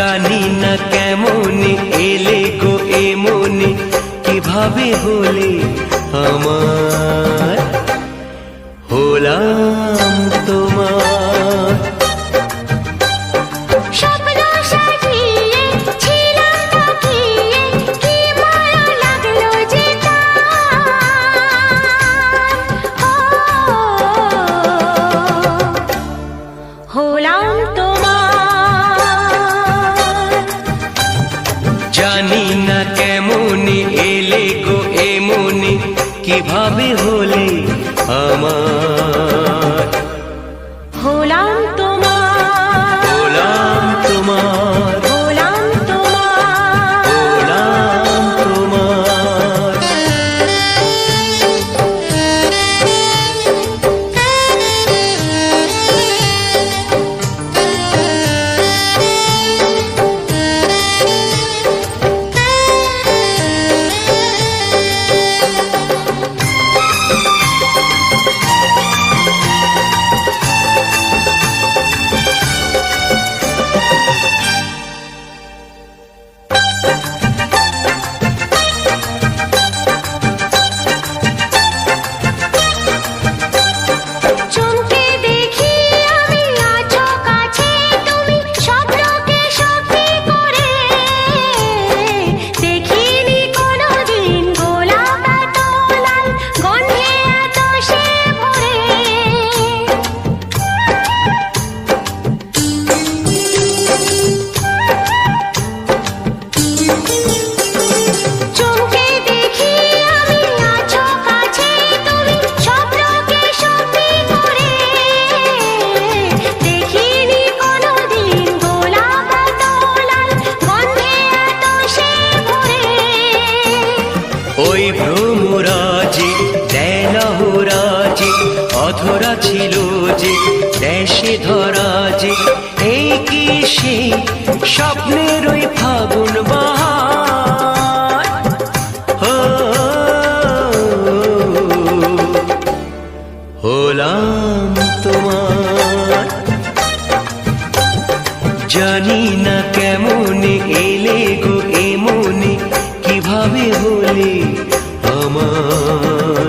জানি না কেমন এলে গো এমনি কীভাবে হলে আমার? হলাম জানি না কেমন এলে গো এমনে কীভাবে হলে আমার? হলাম তোমার অধরা ছিল যে, দেশে ধরা যে, এই কি সেই স্বপ্নের ওই ফাগুন হলাম তোমার। জানি না কেমন এলে গো এমনে, কীভাবে হলে আমার?